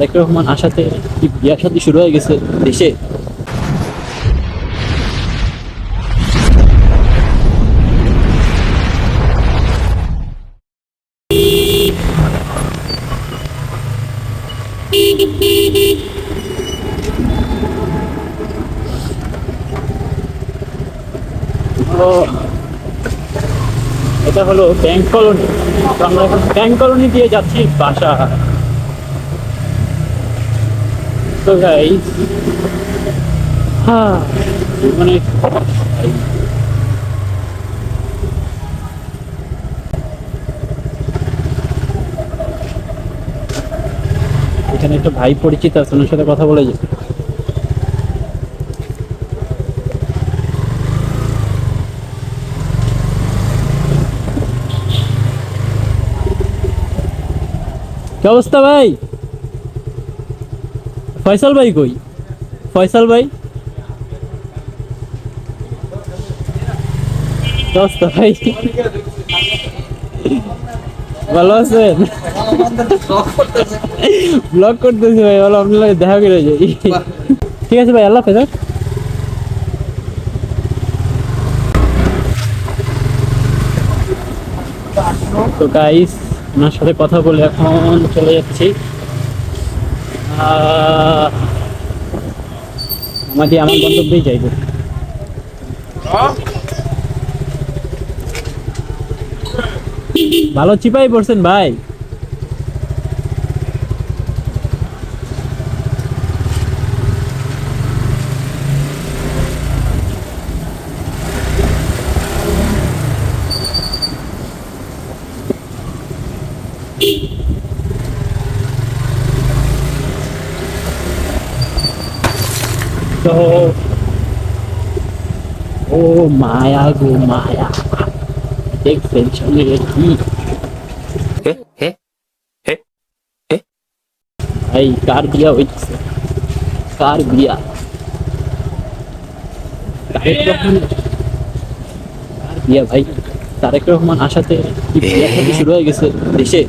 তারেক রহমান আসাতে কি বিয়া শাদী শুরু হয়ে গেছে দেশে? এটা হলো ব্যাংক কলোনি। আমরা এখন ব্যাংক কলোনি দিয়ে যাচ্ছি বাসা। তো গাই হ্যাঁ। মানে এখানে একটা ভাই পরিচিত আছে ওনার সাথে কথা বলে যেতে কি অবস্থা ভাই? ফয়সাল ভাই কই? ফয়সাল ভাই? ভাই। ভালো আছেন? ব্লগ করতেছি ভাই, ভালো, আপনার দেখা করে যাই। ঠিক আছে ভাই, আল্লাহ হাফেজ হ্যাঁ? তো গাইস ওনার সাথে কথা বলে এখন চলে যাচ্ছি। আমাদের আমার গন্তব্যেই যাইব। ভালো চিপাই পড়ছেন ভাই। তো ও মায়া গো মায়া। দেখছেন সামনে কি হে হে হে হে। ভাই কার বিয়া হইতেছে? কার বিয়া? তারেক রহমান। কার বিয়া ভাই? তারেক রহমান আসাতে কি বিয়া শুরু হয়ে গেছে দেশে?